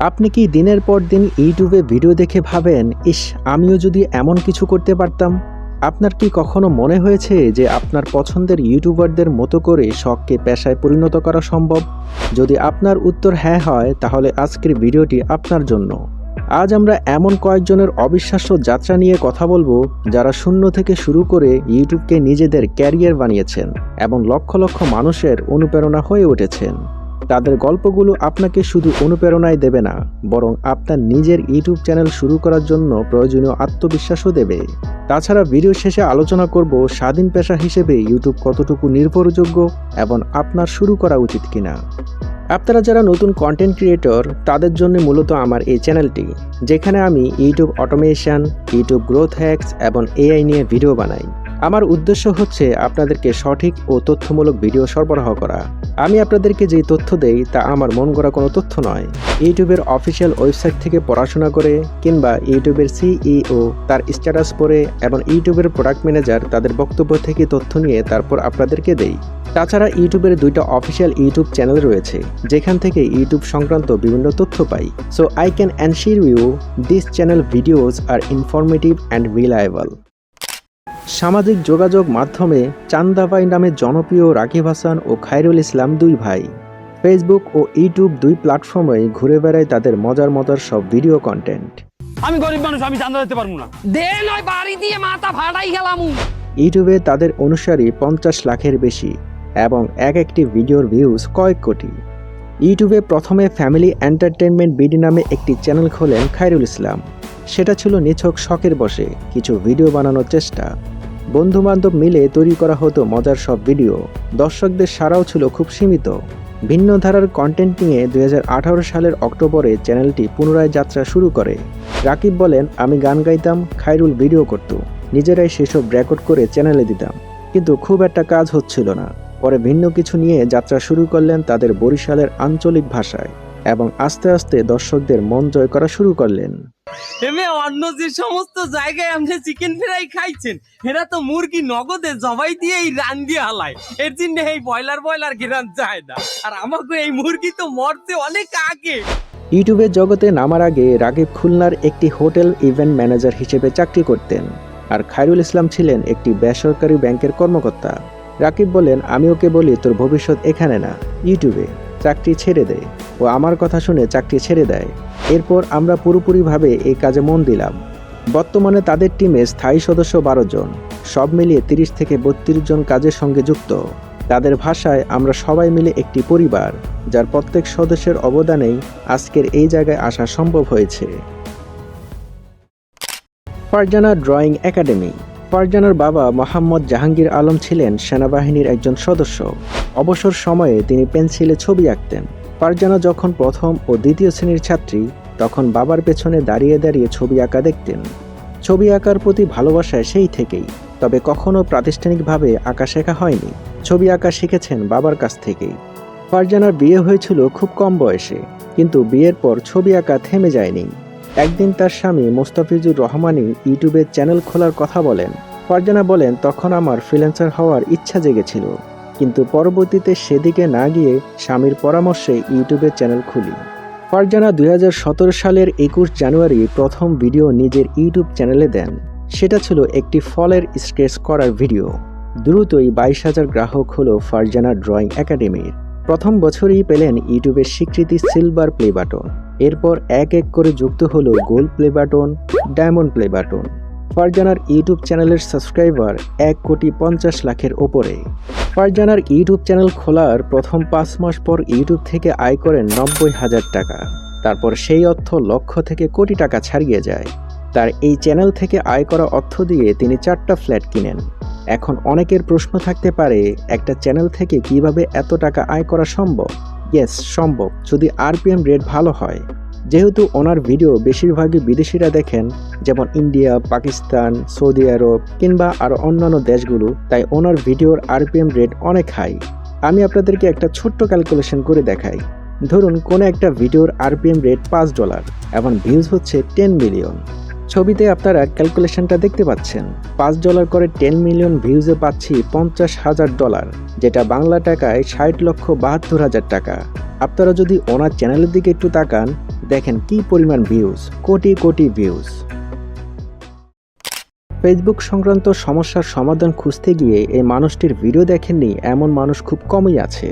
আপনি কি দিনের পর দিন ইউটিউবে ভিডিও দেখে ভাবেন, ইস, আমিও যদি এমন কিছু করতে পারতাম আপনার কি কখনো মনে হয়েছে যে আপনার পছন্দের ইউটিউবারদের মতো করে শখকে পেশায় পরিণত করা সম্ভব? যদি আপনার উত্তর হ্যাঁ হয়, তাহলে আজকের ভিডিওটি আপনার জন্য। আজ আমরা এমন কয়েকজনের অবিশ্বাস্য যাত্রা নিয়ে কথা বলব, যারা শূন্য থেকে শুরু করে ইউটিউবকে নিজেদের ক্যারিয়ার বানিয়েছেন এবং লক্ষ লক্ষ মানুষের অনুপ্রেরণা হয়ে উঠেছেন। তাদের গল্পগুলো আপনাকে শুধু অনুপ্রেরণাই দেবে না, বরং আপনার নিজের ইউটিউব চ্যানেল শুরু করার জন্য প্রয়োজনীয় আত্মবিশ্বাসও দেবে। তাছাড়া ভিডিও শেষে আলোচনা করব স্বাধীন পেশা হিসেবে ইউটিউব কতটুকু নির্ভরযোগ্য এবং আপনার শুরু করা উচিত কিনা। আপনারা যারা নতুন কন্টেন্ট ক্রিয়েটর তাদের জন্য মূলত আমার এই চ্যানেলটি, যেখানে আমি YouTube automation, YouTube growth hacks এবং এআই নিয়ে ভিডিও বানাই। আমার উদ্দেশ্য হচ্ছে আপনাদেরকে সঠিক ও তথ্যমূলক ভিডিও সরবরাহ করা। আমি আপনাদেরকে যে তথ্য দেই, তা আমার মন গড়া কোনো তথ্য নয়। ইউটিউবের অফিসিয়াল ওয়েবসাইট থেকে পড়াশোনা করে কিংবা ইউটিউবের সিইও তার স্ট্যাটাস পড়ে এবং ইউটিউবের প্রোডাক্ট ম্যানেজার তাদের বক্তব্য থেকে তথ্য নিয়ে তারপর আপনাদেরকে দেই। তাছাড়া ইউটিউবের দুইটা অফিসিয়াল ইউটিউব চ্যানেল রয়েছে, যেখান থেকে ইউটিউব সংক্রান্ত বিভিন্ন তথ্য পাই। So I can ensure you this channel videos are informative and reliable সামাজিক যোগাযোগ মাধ্যমে চান্দাবাই নামে জনপ্রিয় রাকিব হাসান ও খায়রুল ইসলাম দুই ভাই। ফেসবুক ও ইউটিউব দুই প্ল্যাটফর্মে ঘুরে বেড়ায় তাদের মজার মজার সব ভিডিও কন্টেন্ট আমি গরিব মানুষ আমি চান্দা দিতে পারব না। দে নয় বাড়ি দিয়ে মাথা ফাটাই গেলাম। ইউটিউবে তাদের অনুসারী পঞ্চাশ লাখের বেশি এবং এক একটি ভিডিওর ভিউজ কয়েক কোটি। ইউটিউবে প্রথমে ফ্যামিলি এন্টারটেনমেন্ট বিডি নামে একটি চ্যানেল খোলেন খায়রুল ইসলাম। সেটা ছিল নিছক শখের বসে কিছু ভিডিও বানানোর চেষ্টা। বন্ধু বান্ধব মিলে তৈরি করা হতো মজার সব ভিডিও। দর্শকদের সারাও ছিল খুব সীমিত। ভিন্ন ধারার কন্টেন্ট নিয়ে দু হাজার আঠারো সালের অক্টোবরে চ্যানেলটি পুনরায় যাত্রা শুরু করে। রাকিব বলেন, আমি গান গাইতাম, খায়রুল ভিডিও করত। নিজেরাই সেসব রেকর্ড করে চ্যানেলে দিতাম। কিন্তু খুব একটা কাজ হচ্ছিল না। পরে ভিন্ন কিছু নিয়ে যাত্রা শুরু করলেন তাদের বরিশালের আঞ্চলিক ভাষায় এবং আস্তে আস্তে দর্শকদের মন জয় করা শুরু করলেন। এমে অন্য যে সমস্ত জায়গায় আপনি চিকেন ফ্রাই খাইছেন, এরা তো মুরগি নগদে জবাই দিয়ে এই রান দিয়ে হালায়। এর জন্য এই বয়লার বয়লার গিরান যায় না। আর আমাকে এই মুরগি তো মরতে অনেক আগে। ইউটিউবের জগতে নামার আগে রাকিব খুলনার একটি হোটেল ইভেন্ট ম্যানেজার হিসেবে চাকরি করতেন। আর খায়রুল ইসলাম ছিলেন একটি বেসরকারি ব্যাংকের কর্মকর্তা। রাকিব বলেন আমি ওকে বলি, তোর ভবিষ্যৎ এখানে না, ইউটিউবে। চাকরি ছেড়ে দেয় ও আমার কথা শুনে চাকরি ছেড়ে দেয়। এরপর আমরা পুরোপুরিভাবে এই কাজে মন দিলাম। বর্তমানে তাদের টিমে স্থায়ী সদস্য বারো জন। সব মিলিয়ে তিরিশ থেকে বত্রিশ জন কাজের সঙ্গে যুক্ত। তাদের ভাষায় আমরা সবাই মিলে একটি পরিবার, যার প্রত্যেক সদস্যের অবদানেই আজকের এই জায়গায় আসা সম্ভব হয়েছে। ফারজানা ড্রয়িং একাডেমি ফারজানার বাবা মোহাম্মদ জাহাঙ্গীর আলম ছিলেন সেনাবাহিনীর একজন সদস্য। অবসর সময়ে তিনি পেন্সিলে ছবি আঁকতেন। ফারজানা যখন প্রথম ও দ্বিতীয় শ্রেণির ছাত্রী, তখন বাবার পেছনে দাঁড়িয়ে দাঁড়িয়ে ছবি আঁকা দেখতেন। ছবি আঁকার প্রতি ভালোবাসায় সেই থেকেই, তবে কখনও প্রাতিষ্ঠানিকভাবে আঁকা শেখা হয়নি। ছবি আঁকা শিখেছেন বাবার কাছ থেকেই। ফারজানার বিয়ে হয়েছিল খুব কম বয়সে, কিন্তু বিয়ের পর ছবি আঁকা থেমে যায়নি। একদিন তার স্বামী মোস্তাফিজুর রহমানি ইউটিউবে চ্যানেল খোলার কথা বলেন। ফারজানা বলেন, তখন আমার ফ্রিল্যান্সার হওয়ার ইচ্ছা জেগেছিল। কিন্তু পরবর্তীতে সেদিকে না গিয়ে স্বামীর পরামর্শে ইউটিউবে চ্যানেল খুলি। ফারজানা দুই হাজার সতেরো সালের একুশ জানুয়ারি প্রথম ভিডিও নিজের ইউটিউব চ্যানেলে দেন। সেটা ছিল একটি ফলের স্কেচ করার ভিডিও। দ্রুতই বাইশ হাজার গ্রাহক হলো ফারজানা ড্রয়িং একাডেমির। প্রথম বছরই পেলেন ইউটিউবের স্বীকৃতি সিলভার প্লে বাটন। এরপর এক এক করে যুক্ত হলো gold play button, diamond play button. ফারজানার YouTube চ্যানেলের সাবস্ক্রাইবার এক কোটি পঞ্চাশ লাখের ওপরে। ফারজানার ইউটিউব চ্যানেল খোলার প্রথম পাঁচ মাস পর ইউটিউব থেকে আয় করেন নব্বই হাজার টাকা। তারপর সেই অর্থ লক্ষ থেকে কোটি টাকা ছাড়িয়ে যায়। তার এই চ্যানেল থেকে আয় করা অর্থ দিয়ে তিনি চারটা ফ্ল্যাট কিনেন। এখন অনেকের প্রশ্ন থাকতে পারে, একটা চ্যানেল থেকে কীভাবে এত টাকা আয় করা সম্ভব? ইয়েস সম্ভব। যদি আরপিএম রেট ভালো হয়, যেহেতু ওনার ভিডিও বেশিরভাগই বিদেশিরা দেখেন, যেমন ইন্ডিয়া পাকিস্তান সৌদি আরব কিংবা আরও অন্যান্য দেশগুলো, তাই ওনার ভিডিওর আরপিএম রেট অনেক হাই আমি আপনাদেরকে একটা ছোট্ট ক্যালকুলেশন করে দেখাই। ধরুন, কোনো একটা ভিডিওর আরপিএম রেট পাঁচ ডলার এবং ভিউজ হচ্ছে টেন মিলিয়ন ছবিতে আপনারা ক্যালকুলেশনটা দেখতে পাচ্ছেন। পাঁচ ডলার করে টেন মিলিয়ন ভিউজে পাচ্ছি পঞ্চাশ হাজার ডলার, যেটা বাংলা টাকায় ষাট লক্ষ বাহাত্তর হাজার টাকা। আপনারা যদি ওনার চ্যানেলের দিকে একটু তাকান, দেখেন কি পরিমাণ views, crore crore views. Facebook সংক্রান্ত সমস্যার সমাধান খুঁজতে গিয়ে এই মানুষটির ভিডিও দেখেননি এমন মানুষ খুব কমই আছে।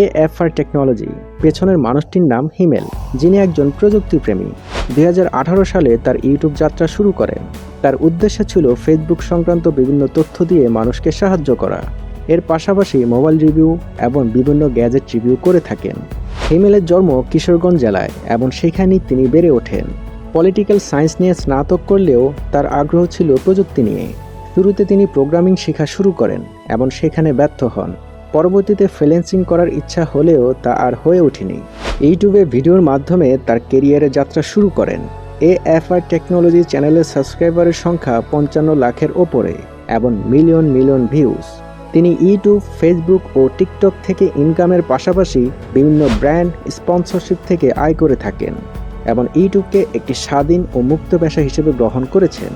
A F R technology. পেছনের মানুষটির নাম হিমেল, যিনি একজন প্রযুক্তিপ্রেমী। দুই হাজার আঠারো সালে তার ইউটিউব যাত্রা শুরু করেন তার উদ্দেশ্য ছিল ফেসবুক সংক্রান্ত বিভিন্ন তথ্য দিয়ে মানুষকে সাহায্য করা। এর পাশাপাশি মোবাইল রিভিউ এবং বিভিন্ন গ্যাজেট রিভিউ করে থাকেন। হিমেলের জন্ম কিশোরগঞ্জ জেলায় এবং সেখানেই তিনি বেড়ে ওঠেন। পলিটিক্যাল সায়েন্স নিয়ে স্নাতক করলেও তার আগ্রহ ছিল প্রযুক্তি নিয়ে। শুরুতে তিনি প্রোগ্রামিং শেখা শুরু করেন এবং সেখানে ব্যর্থ হন। পরবর্তীতে ফ্রিল্যান্সিং করার ইচ্ছা হলেও তা আর হয়ে ওঠেনি। ইউটিউবে ভিডিওর মাধ্যমে তার কেরিয়ারের যাত্রা শুরু করেন। এ এফ আর টেকনোলজি চ্যানেলের সাবস্ক্রাইবারের সংখ্যা পঞ্চান্ন লাখের ওপরে এবং মিলিয়ন মিলিয়ন ভিউজ তিনি ইউটিউব ফেসবুক ও টিকটক থেকে ইনকামের পাশাপাশি বিভিন্ন ব্র্যান্ড স্পন্সরশিপ থেকে আয় করে থাকেন এবং ইউটিউবকে একটি স্বাধীন ও মুক্ত পেশা হিসেবে গ্রহণ করেছেন।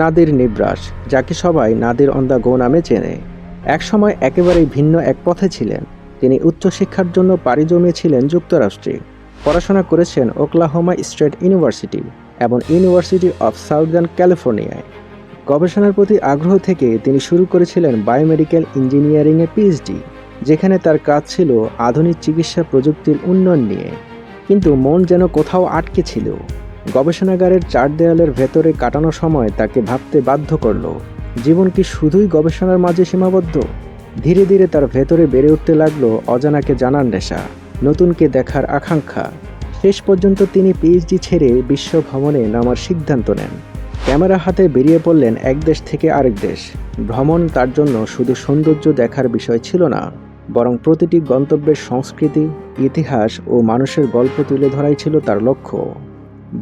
নাদির নিব্রাস, যাকে সবাই নাদির অন দ্য গো নামে চেনে। একসময় একেবারেই ভিন্ন এক পথে ছিলেন। তিনি উচ্চশিক্ষার জন্য পাড়ি জমিয়েছিলেন যুক্তরাষ্ট্রে। পড়াশোনা করেছেন ওকলাহোমা স্টেট ইউনিভার্সিটি এবং ইউনিভার্সিটি অফ সাউদার্ন ক্যালিফোর্নিয়ায়। গবেষণার প্রতি আগ্রহ থেকে তিনি শুরু করেছিলেন বায়োমেডিক্যাল ইঞ্জিনিয়ারিংয়ে পিএইচডি যেখানে তার কাজ ছিল আধুনিক চিকিৎসা প্রযুক্তির উন্নয়ন নিয়ে। কিন্তু মন যেন কোথাও আটকে ছিল। গবেষণাগারের চার দেয়ালের ভেতরে কাটানো সময় তাকে ভাবতে বাধ্য করল জীবন কি শুধুই গবেষণার মাঝে সীমাবদ্ধ? ধীরে ধীরে তার ভেতরে বেড়ে উঠতে লাগল অজানাকে জানার নেশা, নতুনকে দেখার আকাঙ্ক্ষা। শেষ পর্যন্ত তিনি পিএইচডি ছেড়ে বিশ্ব ভ্রমণে নামার সিদ্ধান্ত নেন। ক্যামেরা হাতে বেরিয়ে পড়লেন এক দেশ থেকে আরেক দেশ। ভ্রমণ তার জন্য শুধু সৌন্দর্য দেখার বিষয় ছিল না, বরং প্রতিটি গন্তব্যের সংস্কৃতি, ইতিহাস ও মানুষের গল্প তুলে ধরাই ছিল তার লক্ষ্য।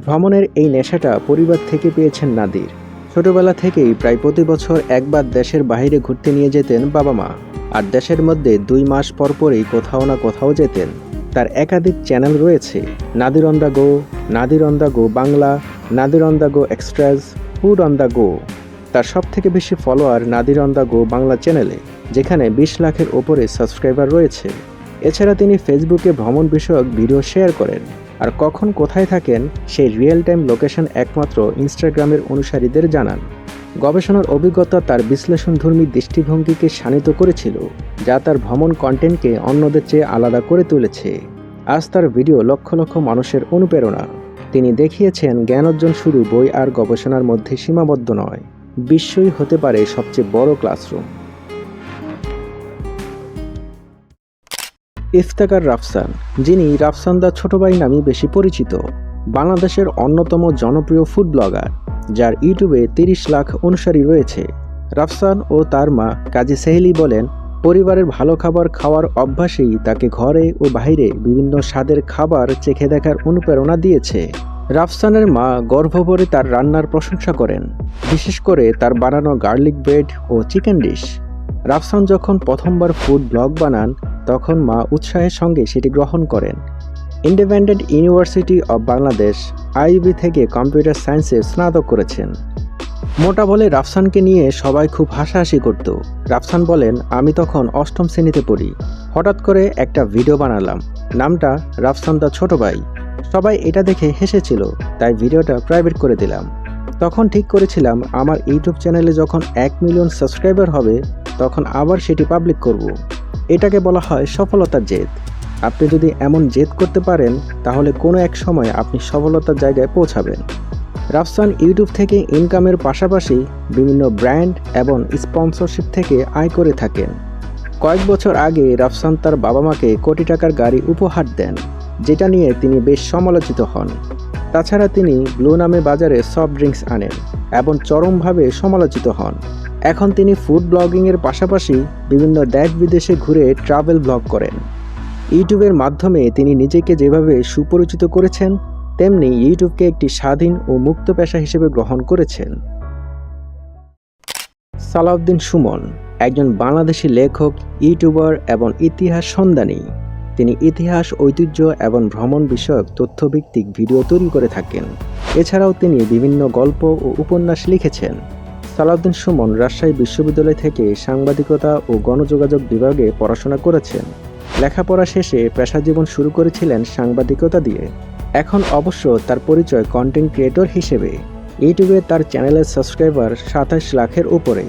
ভ্রমণের এই নেশাটা পরিবার থেকে পেয়েছেন নাদির। ছোটবেলা থেকেই প্রায় প্রতি বছর একবার দেশের বাইরে ঘুরতে নিয়ে যেতেন বাবা মা। আর দেশের মধ্যে দুই মাস পর পরই কোথাও না কোথাও যেতেন। তার একাধিক চ্যানেল রয়েছে। Nadir on the go, Nadir on the go Bangla, Nadir on the go extras food on the go. তার সব থেকে বেশি follower Nadir on the go Bangla চ্যানেলে, যেখানে বিশ লাখের ওপরে সাবস্ক্রাইবার রয়েছে। এছাড়া তিনি ফেসবুকে ভ্রমণ বিষয়ক ভিডিও শেয়ার করেন। আর কখন কোথায় থাকেন সেই রিয়েল টাইম লোকেশন একমাত্র ইনস্টাগ্রামের অনুসারীদের জানান। গবেষণার অভিজ্ঞতা তার বিশ্লেষণধর্মী দৃষ্টিভঙ্গিকে শানিত করেছিল, যা তার ভ্রমণ কন্টেন্টকে অন্যদের চেয়ে আলাদা করে তুলেছে। আজ তার ভিডিও লক্ষ লক্ষ মানুষের অনুপ্রেরণা। তিনি দেখিয়েছেন, জ্ঞান অর্জন শুধু বই আর গবেষণার মধ্যে সীমাবদ্ধ নয় বিশ্বই হতে পারে সবচেয়ে বড় ক্লাসরুম ইফতেকার রাফসান, যিনি রাফসান দা ছোট ভাই নামে বেশি পরিচিত, বাংলাদেশের অন্যতম জনপ্রিয় ফুড ব্লগার, যার ইউটিউবে তিরিশ লাখ অনুসারী রয়েছে। রাফসান ও তার মা কাজী সেহেলি বলেন, পরিবারের ভালো খাবার খাওয়ার অভ্যাসেই তাকে ঘরে ও বাইরে বিভিন্ন স্বাদের খাবার চেখে দেখার অনুপ্রেরণা দিয়েছে। রাফসানের মা গর্ভভরে তার রান্নার প্রশংসা করেন, বিশেষ করে তার বানানো গার্লিক ব্রেড ও চিকেন ডিশ। রাফসান যখন প্রথমবার ফুড ব্লগ বানান, তখন মা উৎসাহের সঙ্গে সেটি গ্রহণ করেন। Independent University of Bangladesh IB থেকে কম্পিউটার সায়েন্সে স্নাতক করেছেন। মোটা বলে রাফসানকে নিয়ে সবাই খুব হাসাহাসি করত। রাফসান বলেন, আমি তখন অষ্টম শ্রেণীতে পড়ি। হঠাৎ করে একটা ভিডিও বানালাম। নামটা রাফসান দা ছোট ভাই। সবাই এটা দেখে হেসেছিল, তাই ভিডিওটা প্রাইভেট করে দিলাম। তখন ঠিক করেছিলাম, আমার ইউটিউব চ্যানেলে যখন এক মিলিয়ন সাবস্ক্রাইবার হবে তখন আবার সেটি পাবলিক করব। এটাকে বলা হয় সফলতার জেদ। আপনি যদি এমন জেদ করতে পারেন, তাহলে কোনো এক সময় আপনি সফলতার জায়গায় পৌঁছাবেন। রাফসান ইউটিউব থেকে ইনকামের পাশাপাশি বিভিন্ন ব্র্যান্ড এবং স্পন্সরশিপ থেকে আয় করে থাকেন। কয়েক বছর আগে রাফসান তার বাবা মাকে কোটি টাকার গাড়ি উপহার দেন, যেটা নিয়ে তিনি বেশ সমালোচিত হন। তাছাড়া তিনি ব্লু নামে বাজারে সফট ড্রিঙ্কস আনেন এবং চরমভাবে সমালোচিত হন। এখন তিনি ফুড ব্লগিংয়ের পাশাপাশি বিভিন্ন দেশ বিদেশে ঘুরে ট্রাভেল ব্লগ করেন। ইউটিউবের মাধ্যমে তিনি নিজেকে যেভাবে সুপরিচিত করেছেন, তেমনি ইউটিউবকে একটি স্বাধীন ও মুক্ত পেশা হিসেবে গ্রহণ করেছেন। সালাউদ্দিন সুমন, একজন বাংলাদেশি লেখক, ইউটিউবার এবং ইতিহাস সন্ধানী। তিনি ইতিহাস, ঐতিহ্য এবং ভ্রমণ বিষয়ক তথ্যভিত্তিক ভিডিও তৈরি করে থাকেন। এছাড়াও তিনি বিভিন্ন গল্প ও উপন্যাস লিখেছেন। সালাউদ্দিন সুমন রাজশাহী বিশ্ববিদ্যালয় থেকে সাংবাদিকতা ও গণযোগাযোগ বিভাগে পড়াশোনা করেছেন। লেখাপড়া শেষে পেশাজীবন শুরু করেছিলেন সাংবাদিকতা দিয়ে। এখন অবশ্য তার পরিচয় কন্টেন্ট ক্রিয়েটর হিসেবে। ইউটিউবে তার চ্যানেলের সাবস্ক্রাইবার সাতাশ লাখের উপরে।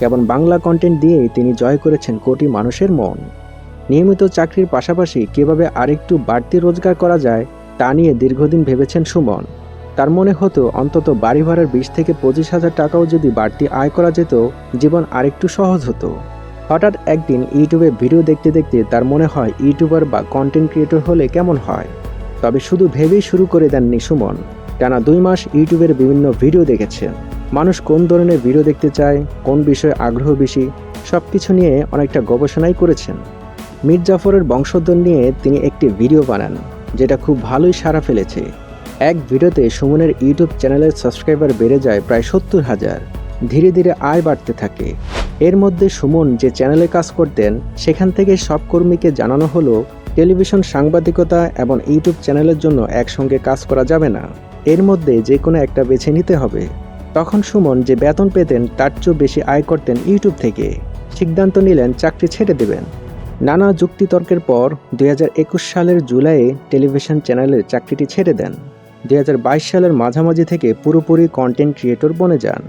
কেবল বাংলা কন্টেন্ট দিয়েই তিনি জয় করেছেন কোটি মানুষের মন। নিয়মিত চাকরির পাশাপাশি কীভাবে আরেকটু বাড়তি রোজগার করা যায়, তা নিয়ে দীর্ঘদিন ভেবেছেন সুমন। তার মনে হতো অন্তত বাড়ি ভাড়ার বিশ থেকে পঁচিশ হাজার টাকাও যদি বাড়তি আয় করা যেত, জীবন আরেকটু সহজ হতো। হঠাৎ একদিন ইউটিউবে ভিডিও দেখতে দেখতে তার মনে হয় ইউটিউবার বা কন্টেন্ট ক্রিয়েটর হলে কেমন হয়। তবে শুধু ভেবেই শুরু করে দেননি সুমন। টানা দুই মাস ইউটিউবের বিভিন্ন ভিডিও দেখেছেন মানুষ কোন ধরনের ভিডিও দেখতে চায়, কোন বিষয়ে আগ্রহ বেশি সব কিছু নিয়ে অনেকটা গবেষণাই করেছেন। মীর জাফরের বংশোদ্ভব নিয়ে তিনি একটি ভিডিও বানান, যেটা খুব ভালোই সাড়া ফেলেছে। এক ভিডিওতে সুমনের ইউটিউব চ্যানেলের সাবস্ক্রাইবার বেড়ে যায় প্রায় সত্তর হাজার। ধীরে ধীরে আয় বাড়তে থাকে। এর মধ্যে সুমন যে চ্যানেলে কাজ করতেন, সেখান থেকে সব কর্মীকে জানানো হলো, টেলিভিশন সাংবাদিকতা এবং ইউটিউব চ্যানেলের জন্য একসঙ্গে কাজ করা যাবে না। এর মধ্যে যে কোনো একটা বেছে নিতে হবে। তখন সুমন যে বেতন পেতেন, তার চেয়েও বেশি আয় করতেন ইউটিউব থেকে। সিদ্ধান্ত নিলেন চাকরি ছেড়ে দেবেন। নানা যুক্তিতর্কের পর দু হাজার একুশ সালের জুলাইয়ে টেলিভিশন চ্যানেলের চাকরিটি ছেড়ে দেন। দুই হাজার বাইশ সালের মাঝামাঝি থেকে পুরোপুরি কন্টেন্ট ক্রিয়েটর বনে যান।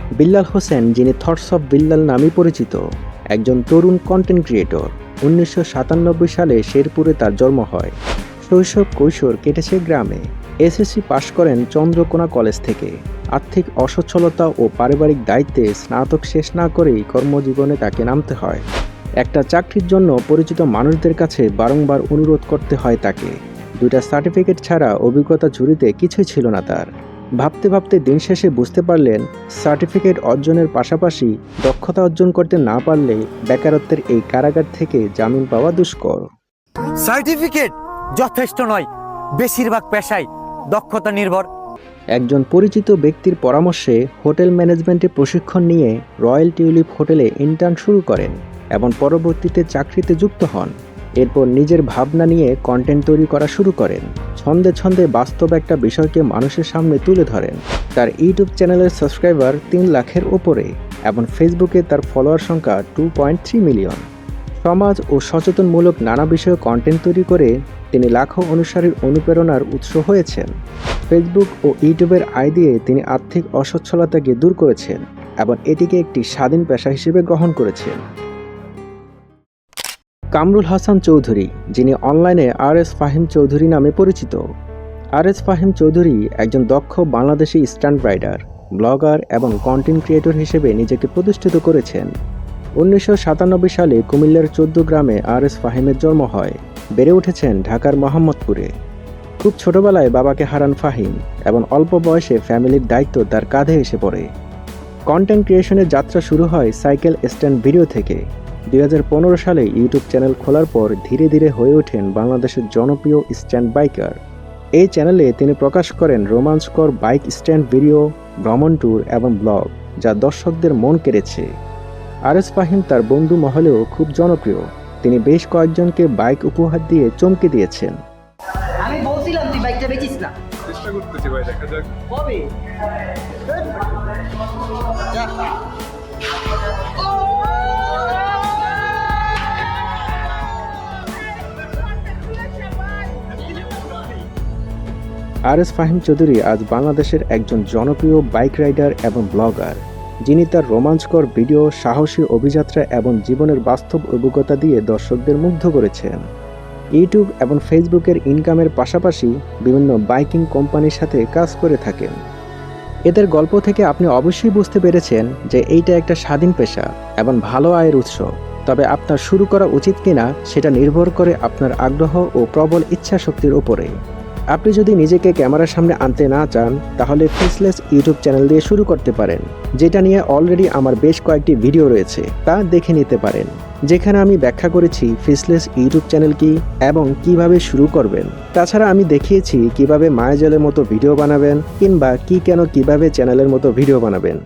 বিল্লাল হোসেন, যিনি থটস অফ বিল্লাল নামে পরিচিত, একজন তরুণ কন্টেন্ট ক্রিয়েটর উনিশশো সাতানব্বই সালে শেরপুরে তার জন্ম হয়। শৈশব কৈশোর কেটেছে গ্রামে। এসএসসি পাশ করেন চন্দ্রকোনা কলেজ থেকে। আর্থিক অসচ্ছলতা ও পারিবারিক দায়িত্বে স্নাতক শেষ না করেই কর্মজীবনে তাকে নামতে হয়। একটা চাকরির জন্য পরিচিত মানুষদের কাছে বারংবার অনুরোধ করতে হয় তাকে। দুইটা সার্টিফিকেট ছাড়া অভিজ্ঞতা ঝুড়িতে কিছুই ছিল না তার। ভাবতে ভাবতে দিন শেষে বুঝতে পারলেন সার্টিফিকেট অর্জনের পাশাপাশি দক্ষতা অর্জন করতে না পারলে বেকারত্বের এই কারাগার থেকে জামিন পাওয়া দুষ্কর। সার্টিফিকেট যথেষ্ট নয় বেশিরভাগ পেশায় দক্ষতা নির্ভর। একজন পরিচিত ব্যক্তির পরামর্শে হোটেল ম্যানেজমেন্টে প্রশিক্ষণ নিয়ে রয়্যাল টিউলিপ হোটেলে ইন্টার্ন শুরু করেন এবং পরবর্তীতে চাকরিতে যুক্ত হন। এরপর নিজের ভাবনা নিয়ে কন্টেন্ট তৈরি করা শুরু করেন। ছন্দে ছন্দে বাস্তব একটা বিষয়কে মানুষের সামনে তুলে ধরেন। তার ইউটিউব চ্যানেলের সাবস্ক্রাইবার তিন লাখের ওপরে, এবং ফেসবুকে তার ফলোয়ার সংখ্যা টু পয়েন্ট থ্রি মিলিয়ন সমাজ ও সচেতনমূলক নানা বিষয়ে কন্টেন্ট তৈরি করে তিনি লাখো অনুসারীর অনুপ্রেরণার উৎস হয়েছেন। ফেসবুক ও ইউটিউবের আয় দিয়ে তিনি আর্থিক অসচ্ছলতাকে দূর করেছেন এবং এটিকে একটি স্বাধীন পেশা হিসেবে গ্রহণ করেছেন। কামরুল হাসান চৌধুরী, যিনি অনলাইনে আর এস ফাহিম চৌধুরী নামে পরিচিত। আর এস ফাহিম চৌধুরী একজন দক্ষ বাংলাদেশি স্ট্যান্ড রাইডার, ব্লগার এবং কন্টেন্ট ক্রিয়েটর হিসেবে নিজেকে প্রতিষ্ঠিত করেছেন। উনিশশো সাতানব্বই সালে কুমিল্লার চোদ্দ গ্রামে আর এস ফাহিমের জন্ম হয়। বেড়ে উঠেছেন ঢাকার মোহাম্মদপুরে। খুব ছোটবেলায় বাবাকে হারান ফাহিম এবং অল্প বয়সে ফ্যামিলির দায়িত্ব তার কাঁধে এসে পড়ে। কন্টেন্ট ক্রিয়েশনের যাত্রা শুরু হয় সাইকেল স্ট্যান্ড ভিডিও থেকে। দুই হাজার পনেরো সালে ইউটিউব চ্যানেল খোলার পর ধীরে ধীরে হয়ে ওঠেন বাংলাদেশের জনপ্রিয় স্ট্যান্ড বাইকার। এই চ্যানেলে তিনি প্রকাশ করেন রোমাঞ্চকর বাইক স্ট্যান্ড ভিডিও ভ্রমণ ট্যুর এবং ব্লগ যা দর্শকদের মন কেড়েছে। আর এস ফাহিম তার বন্ধু মহলেও খুব জনপ্রিয়। তিনি বেশ কয়েকজনকে বাইক উপহার দিয়ে চমকে দিয়েছেন। আমি বলছিলাম তুই বাইকটা বেচিস না। চেষ্টা করতেছি ভাই দেখা যাক। কবে? আর এস ফাহিম চৌধুরী আজ বাংলাদেশের একজন জনপ্রিয় বাইক রাইডার এবং ব্লগার। যিনি তার রোমাঞ্চকর ভিডিও, সাহসী অভিযাত্রা এবং জীবনের বাস্তব অভিজ্ঞতা দিয়ে দর্শকদের মুগ্ধ করেছেন। ইউটিউব এবং ফেসবুকের ইনকামের পাশাপাশি বিভিন্ন বাইকিং কোম্পানির সাথে কাজ করে থাকেন। এদের গল্প থেকে আপনি অবশ্যই বুঝতে পেরেছেন যে এইটা একটা স্বাধীন পেশা এবং ভালো আয়ের উৎস। তবে আপনার শুরু করা উচিত কিনা সেটা নির্ভর করে আপনার আগ্রহ ও প্রবল ইচ্ছা শক্তির উপরে। আপনি যদি নিজেকে ক্যামেরার সামনে আনতে না চান, তাহলে ফেসলেস ইউটিউব চ্যানেল দিয়ে শুরু করতে পারেন, যেটা নিয়ে অলরেডি আমার বেশ কয়েকটি ভিডিও রয়েছে, তা দেখে নিতে পারেন। যেখানে আমি ব্যাখ্যা করেছি ফেসলেস ইউটিউব চ্যানেল কি এবং কীভাবে শুরু করবেন। তাছাড়া আমি দেখিয়েছি কীভাবে মায়াজালের মতো ভিডিও বানাবেন কিংবা কি কেন কীভাবে চ্যানেলের মতো ভিডিও বানাবেন।